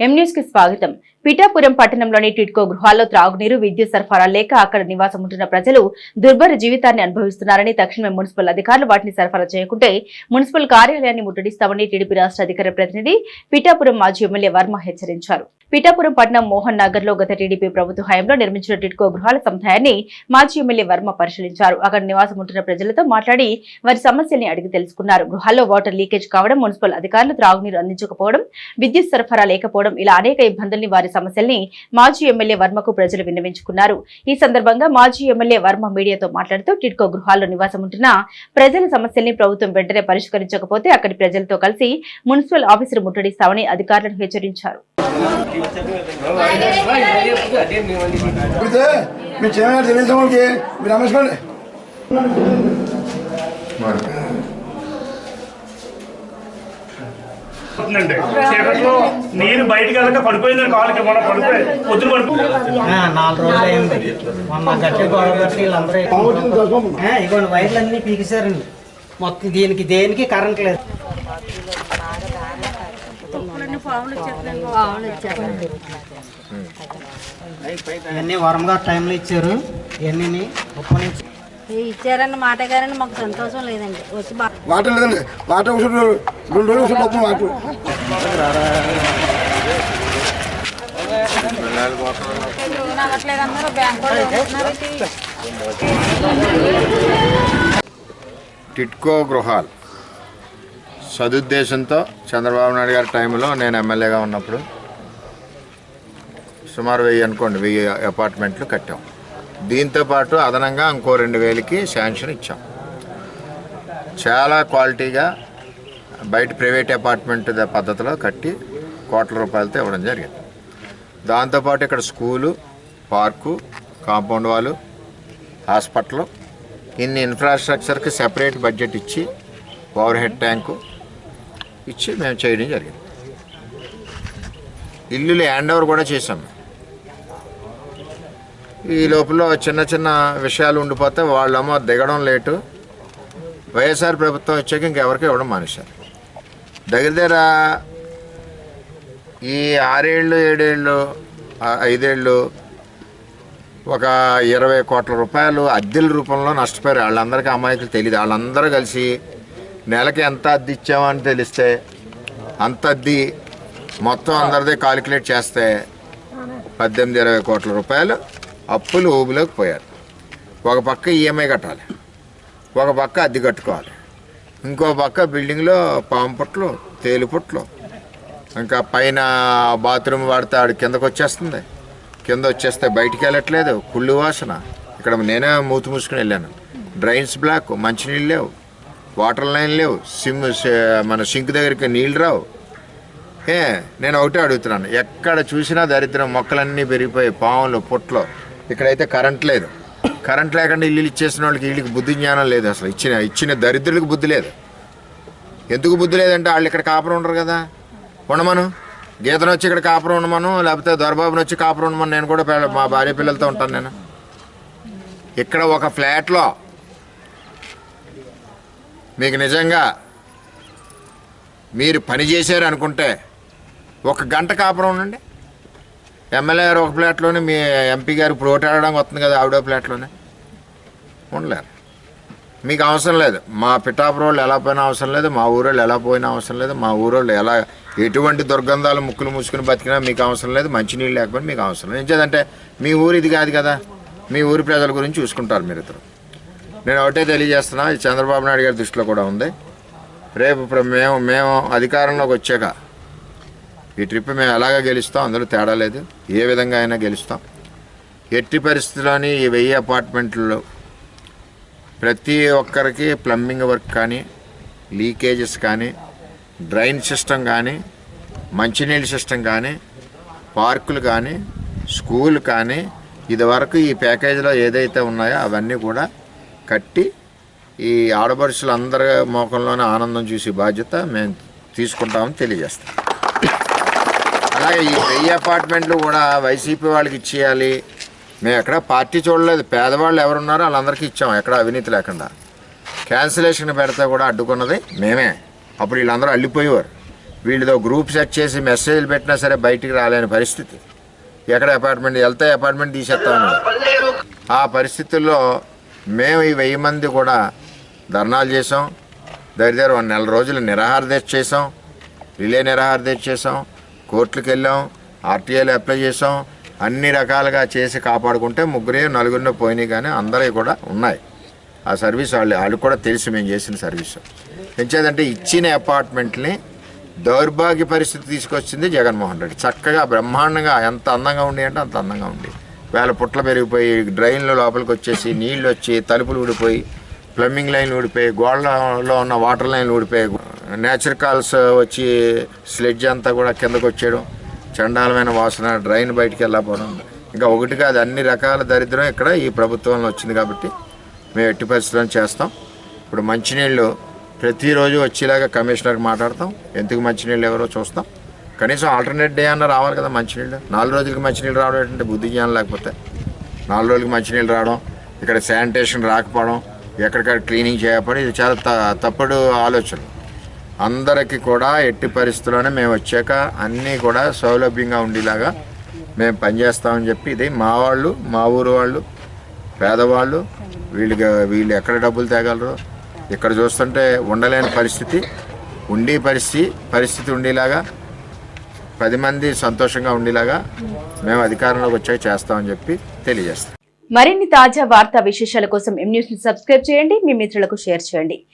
ఎం న్యూస్కి స్వాగతం. పిఠాపురం పట్టణంలోని టిట్కో గృహాల్లో త్రాగునీరు విద్యుత్ సరఫరా లేక అక్కడ నివాసం ఉంటున్న ప్రజలు దుర్భర జీవితాన్ని అనుభవిస్తున్నారని తక్షణమే మున్సిపల్ అధికారులు వాటిని సరఫరా చేయకుంటే మున్సిపల్ కార్యాలయాన్ని ముట్టడిస్తామని టీడీపీ రాష్ట్ర అధికార ప్రతినిధి పిఠాపురం మాజీ ఎమ్మెల్యే వర్మ హెచ్చరించారు. పిఠాపురం పట్టణం మోహన్ నగర్లో గత టీడీపీ ప్రభుత్వ హయాంలో నిర్మించిన టిట్కో గృహాల సముదాయాన్ని మాజీ ఎమ్మెల్యే వర్మ పరిశీలించారు. అక్కడ నివాసం ఉంటున్న ప్రజలతో మాట్లాడి వారి సమస్యల్ని అడిగి తెలుసుకున్నారు. గృహాల్లో వాటర్ లీకేజ్ కావడం మున్సిపల్ అధికారులు త్రాగునీరు అందించకపోవడం విద్యుత్ సరఫరా లేకపోవడం ఇలా అనేక ఇబ్బందుల్ని వారి సమస్యల్ని మాజీ ఎమ్మెల్యే వర్మకు ప్రజలు విన్నవించుకున్నారు. ఈ సందర్భంగా మాజీ ఎమ్మెల్యే వర్మ మీడియాతో మాట్లాడుతూ టిడ్కో గృహాల్లో నివాసం ఉంటున్న ప్రజల సమస్యల్ని ప్రభుత్వం వెంటనే పరిష్కరించకపోతే అక్కడి ప్రజలతో కలిసి మున్సిపల్ ఆఫీసులు ముట్టడిస్తామని అధికారులను హెచ్చరించారు. మీరు అవుతుందండి చీకట్లో నీరు బయటికి వెళ్ళక పడిపోయిందండి కాళ్ళకి మనం పడిపోయి పొద్దున పడిపోయి ఆ, నాలుగు రోజులు అయింది మొన్న గట్టి గొడవ బట్టి వీళ్ళందరూ ఆ, ఇగోండి వైర్లు అన్ని పీకేశారండి మొత్తం దీనికి దేనికి కరెంట్ లేదు. ఇవన్నీ వరం గారు టైంలో ఇచ్చారు. ఇవన్నీ ఉప్పని ఇచ్చారన్న మాట గారని మాకు సంతోషం లేదండి. వచ్చి వాటర్ లేదండి. వాటర్ రెండు రోజులు వాటర్? టిట్కో గృహాలు. సదుద్దేశంతో చంద్రబాబు నాయుడు గారి టైంలో నేను ఎమ్మెల్యేగా ఉన్నప్పుడు సుమారు వెయ్యి అనుకోండి వెయ్యి అపార్ట్మెంట్లు కట్టాం. దీంతో పాటు అదనంగా ఇంకో రెండు వేలకి శాంక్షన్ ఇచ్చాం. చాలా క్వాలిటీగా బయట ప్రైవేట్ అపార్ట్మెంట్ పద్ధతిలో కట్టి కోట్ల రూపాయలతో ఇవ్వడం జరిగింది. దాంతోపాటు ఇక్కడ స్కూలు పార్కు కాంపౌండ్ వాళ్ళు హాస్పిటల్ ఇన్ని ఇన్ఫ్రాస్ట్రక్చర్కి సెపరేట్ బడ్జెట్ ఇచ్చి ఓవర్ హెడ్ ట్యాంకు ఇచ్చి మేము చేయడం జరిగింది. ఇల్లులు హ్యాండ్ ఓవర్ కూడా చేసాము ఈ లోపల చిన్న చిన్న విషయాలు ఉండిపోతే వాళ్ళేమో దిగడం లేటు. వైఎస్ఆర్ ప్రభుత్వం వచ్చాక ఇంకెవరికి ఇవ్వడం మానేశారు. దగ్గర దగ్గర ఈ ఆరేళ్ళు ఏడేళ్ళు ఐదేళ్ళు ఒక ఇరవై కోట్ల రూపాయలు అద్దెల రూపంలో నష్టపోయారు. వాళ్ళందరికీ అమాయకులు తెలియదు వాళ్ళందరూ కలిసి నెలకి ఎంత అద్దె ఇచ్చామని తెలిస్తే అంత అద్దె మొత్తం అందరిది కాలిక్యులేట్ చేస్తే పద్దెనిమిది ఇరవై కోట్ల రూపాయలు. అప్పులు ఊబిలోకి పోయారు ఒక పక్క ఈఎంఐ కట్టాలి. ఒక పక్క అద్దె కట్టుకోవాలి. ఇంకో పక్క బిల్డింగ్లో పాము పుట్లు తేలు పుట్లు ఇంకా పైన బాత్రూమ్ వాడితే ఆడు కిందకు వచ్చేస్తుంది. కింద వచ్చేస్తే బయటికి వెళ్ళట్లేదు. కుళ్ళు వాసన. ఇక్కడ నేనే మూతి మూసుకుని వెళ్ళాను. డ్రైన్స్ బ్లాక్ మంచినీళ్ళు లేవు. వాటర్ లైన్ లేవు. సిమ్ మన సింక్ దగ్గరికి నీళ్ళు రావు. ఏ నేను ఒకటే అడుగుతున్నాను. ఎక్కడ చూసినా దరిద్రం మొక్కలన్నీ పెరిగిపోయి పాములు పుట్లు ఇక్కడైతే కరెంట్ లేదు. కరెంట్ లేకుండా ఇల్లు ఇచ్చేసిన వాళ్ళకి వీళ్ళకి బుద్ధి జ్ఞానం లేదు అసలు. ఇచ్చిన ఇచ్చిన దరిద్రులకు బుద్ధి లేదు. ఎందుకు బుద్ధి లేదంటే వాళ్ళు ఇక్కడ కాపురం ఉండరు కదా? ఉండమను. గీతను వచ్చి ఇక్కడ కాపురం ఉండమను లేకపోతే దొరబాబుని వచ్చి కాపురం ఉండమని. నేను కూడా మా భార్య పిల్లలతో ఉంటాను నేను. ఇక్కడ ఒక ఫ్లాట్లో మీకు నిజంగా మీరు పని చేశారు అనుకుంటే ఒక గంట కాపురం ఉండండి. ఎమ్మెల్యే గారు ఒక ప్లాట్లోనే మీ ఎంపీ గారు ఇప్పుడు ఓటాడడానికి వస్తుంది కదా ఆవిడ ప్లాట్లోనే. ఉండలేరు. మీకు అవసరం లేదు. మా పిఠాపురోళ్ళు ఎలా పోయినా అవసరం లేదు మా ఊరోళ్ళు ఎలా పోయినా అవసరం లేదు మా ఊరోళ్ళు ఎలా ఎటువంటి దుర్గంధాలు ముక్కులు మూసుకుని బతికినా మీకు అవసరం లేదు మంచినీళ్ళు లేకపోయినా మీకు అవసరం లేదు. ఏంటంటే మీ ఊరు ఇది కాదు కదా. మీ ఊరి ప్రజల గురించి చూసుకుంటారు మీరు ఇద్దరు నేను ఒకటే తెలియజేస్తున్నా చంద్రబాబు నాయుడు గారి దృష్టిలో కూడా ఉంది. రేపు ఇప్పుడు మేము మేము అధికారంలోకి వచ్చాక ఈ ట్రిప్ మేము ఎలాగ గెలుస్తాం? అందులో తేడా లేదు. ఏ విధంగా అయినా గెలుస్తాం. ఎట్టి పరిస్థితుల్లోని ఈ వెయ్యి అపార్ట్మెంట్లో ప్రతి ఒక్కరికి ప్లంబింగ్ వర్క్ కానీ లీకేజెస్ కానీ డ్రైన్ సిస్టమ్ కానీ మంచినీళ్ళ సిస్టమ్ కానీ పార్కులు కానీ స్కూల్ కానీ ఇదివరకు ఈ ప్యాకేజీలో ఏదైతే ఉన్నాయో అవన్నీ కూడా కట్టి ఈ ఆడపడుచులందరి మోకంలోనే ఆనందం చూసే బాధ్యత మేము తీసుకుంటామని తెలియజేస్తాం. అలాగే ఈ వెయ్యి అపార్ట్మెంట్లు కూడా వైసీపీ వాళ్ళకి ఇచ్చేయాలి. మేము ఎక్కడ పార్టీ చూడలేదు. పేదవాళ్ళు ఎవరున్నారో వాళ్ళందరికీ ఇచ్చాం. ఎక్కడ అవినీతి లేకుండా. క్యాన్సిలేషన్ పెడితే కూడా అడ్డుకున్నది మేమే. అప్పుడు వీళ్ళందరూ అల్లిపోయేవారు. వీళ్ళతో గ్రూప్ సెట్ చేసి మెసేజ్లు పెట్టినా సరే బయటికి రాలేని పరిస్థితి. ఎక్కడ అపార్ట్మెంట్ వెళ్తే అపార్ట్మెంట్ తీసేస్తామని. ఆ పరిస్థితుల్లో మేము ఈ వెయ్యి మంది కూడా ధర్నాలు చేసాం దగ్గర దగ్గర నెల రోజులు నిరాహార దీక్ష చేసాం రిలే నిరాహార దీక్ష చేసాం కోర్టులకు వెళ్ళాం ఆర్టీఐలు అప్లై చేసాం అన్ని రకాలుగా చేసి కాపాడుకుంటే ముగ్గురే నలుగురిని పోయినాయి కానీ అందరివి కూడా ఉన్నాయి. ఆ సర్వీస్ వాళ్ళు వాళ్ళకి కూడా తెలుసు మేము చేసిన సర్వీస్. పెంచేదంటే ఇచ్చిన అపార్ట్మెంట్ని దౌర్భాగ్య పరిస్థితి తీసుకొచ్చింది జగన్మోహన్ రెడ్డి. చక్కగా బ్రహ్మాండంగా ఎంత అందంగా ఉండి అంటే అంత అందంగా ఉంది వేల పుట్ల పెరిగిపోయి డ్రైన్లు లోపలికి వచ్చేసి నీళ్ళు వచ్చి తలుపులు ఊడిపోయి ప్లంబింగ్ లైన్ ఊడిపోయి గోడలో ఉన్న వాటర్ లైన్లు ఊడిపోయి నేచర్ కాల్స్ uh, వచ్చి స్లెడ్జ్ అంతా కూడా కిందకు వచ్చేయడం. చండాలమైన వాసన డ్రైన్ బయటికి వెళ్ళకపోవడం. ఇంకా ఒకటి కాదు అన్ని రకాల దరిద్రం ఇక్కడ ఈ ప్రభుత్వంలో వచ్చింది కాబట్టి మేము ఎట్టి పరిస్థితులను చేస్తాం. ఇప్పుడు మంచినీళ్ళు ప్రతిరోజు వచ్చేలాగా కమిషనర్కి మాట్లాడతాం. ఎందుకు మంచినీళ్ళు ఎవరో చూస్తాం. కనీసం ఆల్టర్నేట్ డే అన్న రావాలి కదా మంచినీళ్ళు. నాలుగు రోజులకి మంచినీళ్ళు రావడం ఏంటంటే బుద్ధి జ్ఞానం లేకపోతే. నాలుగు రోజులకి మంచినీళ్ళు రావడం ఇక్కడ శానిటేషన్ రాకపోవడం ఎక్కడికక్కడ క్లీనింగ్ చేయకపోవడం ఇది చాలా త- తప్పుడు ఆలోచన అందరికీ కూడా ఎట్టి పరిస్థితుల్లోనే మేము వచ్చాక అన్నీ కూడా సౌలభ్యంగా ఉండేలాగా మేము పనిచేస్తామని చెప్పి ఇది మా వాళ్ళు మా ఊరు వాళ్ళు పేదవాళ్ళు వీళ్ళకి వీళ్ళు ఎక్కడ డబ్బులు తేగలరు? ఇక్కడ చూస్తుంటే ఉండలేని పరిస్థితి ఉండి పరిస్థితి పరిస్థితి ఉండేలాగా పది మంది సంతోషంగా ఉండేలాగా మేము అధికారంలోకి వచ్చాక చేస్తామని చెప్పి తెలియజేస్తాం. మరిన్ని తాజా వార్తా విశేషాల కోసం ఎం న్యూస్ సబ్స్క్రైబ్ చేయండి మీ మిత్రులకు షేర్ చేయండి.